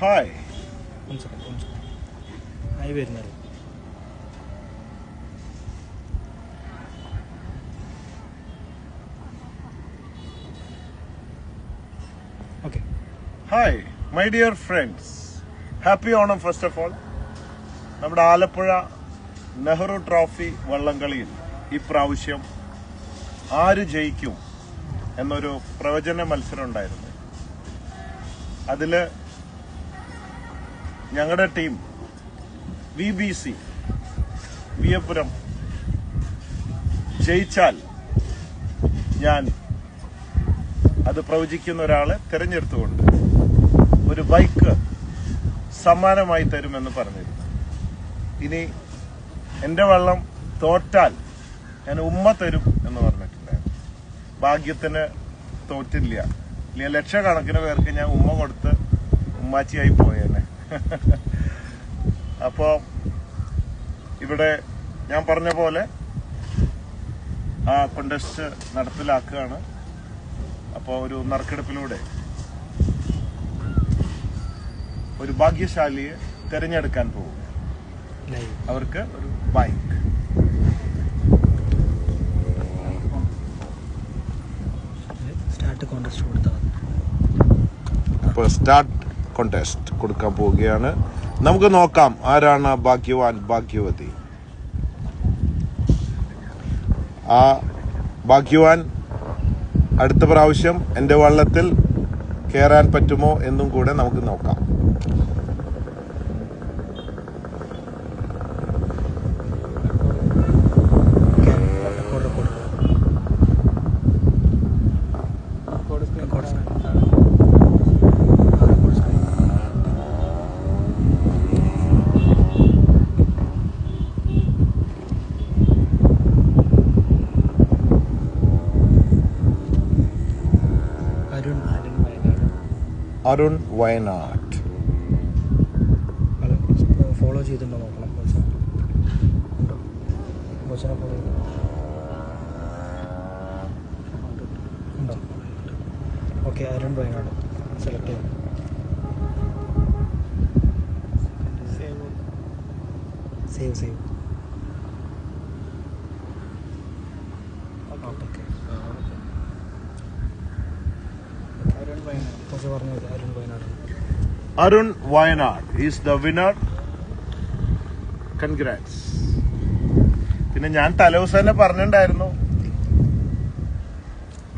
Hi hi വരുന്നത് okay hi my dear friends happy Onam first of all നമ്മുടെ Alappuzha Nehru trophy വള്ളംകളിയിൽ ഇപ്രാവശ്യം ആര് ജയിക്കും എന്നൊരു പ്രവചന മത്സരം ഉണ്ടായിരുന്നു. അതിൽ ഞങ്ങളുടെ team V B C Veeyapuram ജയിച്ചാൽ ഞാൻ അത് പ്രവചിക്കുന്ന ഒരാളെ തിരഞ്ഞെടുത്തുകൊണ്ട് ഒരു ബൈക്ക് സമ്മാനമായി തരുമെന്ന് പറഞ്ഞിരുന്നു. ഇനി എന്റെ വള്ളം തോറ്റാൽ ഞാൻ ഉമ്മ തരും എന്ന് പറഞ്ഞിട്ടുണ്ടായിരുന്നു. ഭാഗ്യത്തിന് തോറ്റില്ല. ലക്ഷക്കണക്കിന് പേർക്ക് ഞാൻ ഉമ്മ കൊടുത്ത് ഉമ്മാച്ചിയായി പോയേനെ. അപ്പോ ഇവിടെ ഞാൻ പറഞ്ഞ പോലെ ആ കൊണ്ടസ്റ്റ് നടപ്പിലാക്കുകയാണ്. അപ്പോൾ ഒരു നറുക്കെടുപ്പിലൂടെ ഒരു ഭാഗ്യശാലിയെ തിരഞ്ഞെടുക്കാൻ പോകും. അവർക്ക് ഒരു ബൈക്ക് സ്റ്റാർട്ട് കോൺടസ്റ്റ് കൊടുത്താൽ അപ്പോൾ സ്റ്റാർട്ട് കോntest കൊടുക്കാൻ പോവുകയാണ്. നമുക്ക് നോക്കാം ആരാണ് ഭാഗ്യവാൻ ഭാഗ്യവതി. ആ ഭാഗ്യവാൻ അടുത്ത പ്രാവശ്യം എന്റെ വള്ളത്തിൽ കയറാൻ പറ്റുമോ എന്നും കൂടെ നമുക്ക് നോക്കാം. അരുൺ അരുൺ വയനാട്. അരുൺ വയനാട്. ഫോളോ ചെയ്തിട്ടുണ്ടോ നോക്കണം ബോച്ചനെ ഉണ്ടോ? ബോച്ചനെ ഫോളോ ഉണ്ടോ? ഓക്കെ അരുൺ വയനാട്. സെലക്ട് ചെയ്തു. സേവ് സേവ് ഓക്കെ ബോച്ച പറഞ്ഞു Arun Wayanad. Is the winner congrats പിന്നെ ഞാൻ തലേദിവസം തന്നെ പറഞ്ഞിട്ടുണ്ടായിരുന്നു.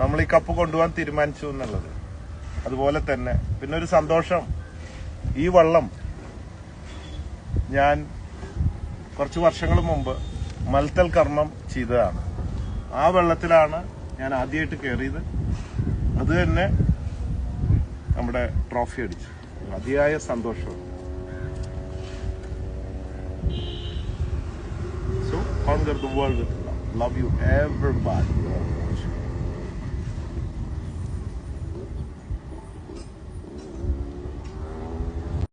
നമ്മൾ ഈ കപ്പ് കൊണ്ടുപോകാൻ തീരുമാനിച്ചു എന്നുള്ളത്. അതുപോലെ തന്നെ പിന്നെ ഒരു സന്തോഷം. ഈ വള്ളം ഞാൻ കുറച്ച് വർഷങ്ങൾ മുമ്പ് മൽത്തൽ കർമ്മം ചെയ്തതാണ്. ആ വെള്ളത്തിലാണ് ഞാൻ ആദ്യമായിട്ട് കയറിയത്. അത് തന്നെ നമ്മുടെ ട്രോഫി അടിച്ചു. അതിയായ സന്തോഷം. So conquer the world love you ever everybody